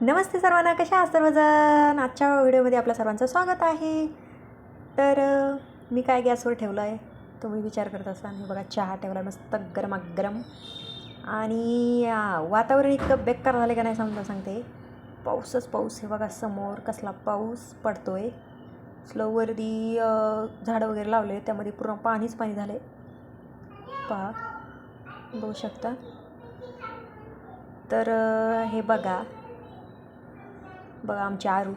नमस्ते सर्वांना कशा आहात सर्वजण? आजच्या व्हिडिओमध्ये आपल्या सर्वांचं स्वागत आहे. तर मी काय गॅसवर ठेवलं आहे तुम्ही विचार करत असाल. मी बघा चहा ठेवला मस्त गरमागरम. आणि वातावरण इतकं बेकार झालं का नाही समजा सांगते. पाऊसच पाऊस. हे बघा समोर कसला पाऊस पडतो आहे स्लोवरती झाडं वगैरे लावले त्यामध्ये पूर्ण पाणीच पाणी झाले पहा. बघू शकता. तर हे बघा. बघा आमची आरू.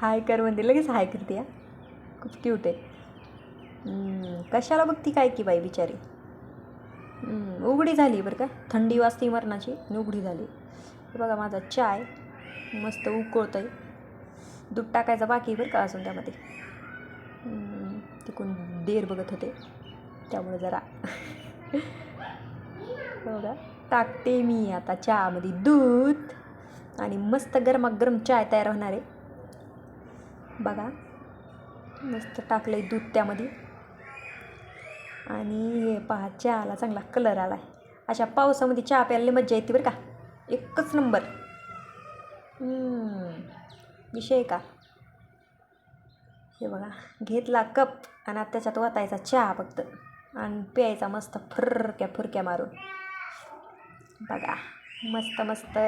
हाय कर म्हणते लगेच हाय करते या खूप क्यूट आहे. कशाला बघती काय की बाई बिचारी? उघडी झाली बरं का? थंडी वाजती मरणाची आणि उघडी झाली. बघा माझा चाय मस्त उकळतं आहे दूध टाकायचं बाकी आहे बरं का अजून त्यामध्ये. तिकून देर बघत होते. त्यामुळे जरा बघा टाकते मी आता चहामध्ये दूध. आणि मस्त गरमागरम चाय तयार होणार आहे. बघा मस्त टाकलं आहे दूध त्यामध्ये. आणि हे पहा चहाला चांगला कलर आला आहे अशा पावसामध्ये चहा प्यायला मज्जा येते बरं का? एकच नंबर विषय का? हे बघा घेतला कप आणि आता त्याच्यात वाटायचा चहा फक्त. आणि प्यायचा मस्त फुरक्या फुरक्या मारून. बघा मस्त मस्त.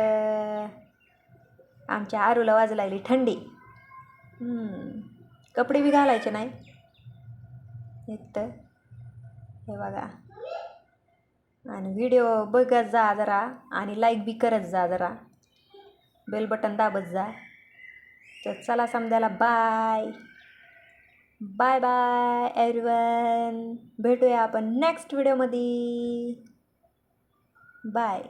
आमच्या आरूला वाजू लागली थंडी. कपडे बी घालायचे नाही. एक तर. हे बघा. आणि व्हिडिओ बघत जा जरा आणि लाईक बी करत जा जरा. बेल बटन दाबत जा. तर चला समजायला बाय बाय बाय एव्हरीवन भेटूया आपण नेक्स्ट व्हिडिओमध्ये बाय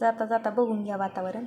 जाता जाता बघून घ्या वातावरण.